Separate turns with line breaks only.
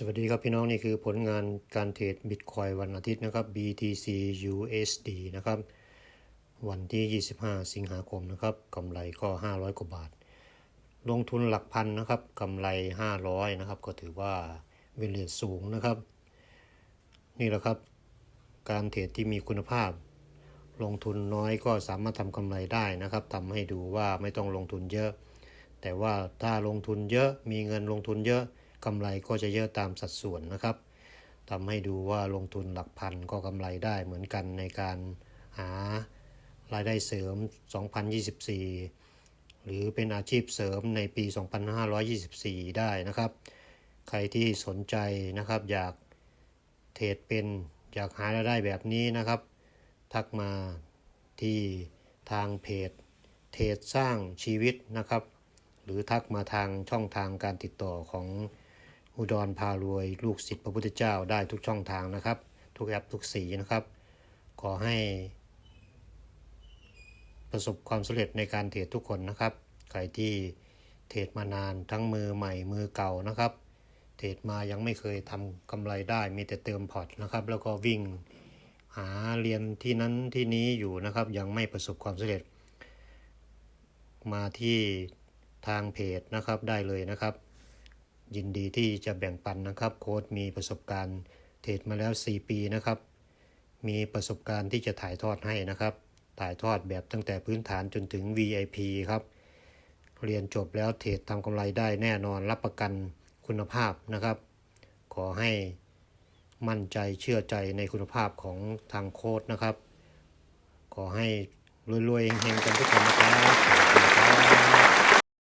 สวัสดีครับพี่น้องนี่คือผลงานการเทรดบิตคอยวันอาทิตย์นะครับ BTC USD นะครับ วันที่ 25 สิงหาคมนะครับกำไรก็ 500 กว่าบาท ลงทุนหลักพันนะครับกำไร 500 นะครับ ก็ถือว่าเวลเลตสูงนะครับ นี่แหละครับ การเทรดที่มีคุณภาพ ลงทุนน้อยก็สามารถทำกำไรได้นะครับทำให้ดูว่าไม่ต้องลงทุนเยอะ แต่ว่าถ้าลงทุนเยอะมีเงินลงทุนเยอะ กำไรก็จะเยอะตามสัดส่วนนะครับทำให้ดูว่าลงทุนหลักพันก็กำไรได้เหมือนกันในการหารายได้เสริม 2024 หรือเป็นอาชีพเสริมในปี 2524 ได้นะครับ ใครที่สนใจนะครับอยากเทรดเป็นอยากหารายได้แบบนี้นะครับ ทักมาที่ทางเพจเทรดสร้างชีวิตนะครับ หรือทักมาทางช่องทางการติดต่อของ อุดรพารวย ลูกศิษย์พระพุทธเจ้าได้ทุกช่องทางนะครับ ทุกแอปทุกสีนะครับ ขอให้ ประสบความสำเร็จในการเทรดทุกคนนะครับ ใครที่เทรดมานานทั้งมือใหม่มือเก่านะครับ เทรดมายังไม่เคยทำกำไรได้มีแต่เติมพอร์ตนะครับ แล้วก็วิ่งหาเรียนที่นั้นที่นี้อยู่นะครับ ยังไม่ประสบความสำเร็จ มาที่ทางเพจนะครับได้เลยนะครับ ยินดีที่จะแบ่งปันนะครับ โค้ดมีประสบการณ์เทรดมาแล้ว 4 ปีนะครับ มีประสบการณ์ที่จะถ่ายทอดให้นะครับ ถ่ายทอดแบบตั้งแต่พื้นฐานจนถึง VIP ครับ เรียนจบแล้วเทรดทำกำไรได้แน่นอนรับประกันคุณภาพนะครับ ขอให้มั่นใจเชื่อใจในคุณภาพของทางโค้ดนะครับ ขอให้รวยๆเฮงๆกันทุกคนนะครับ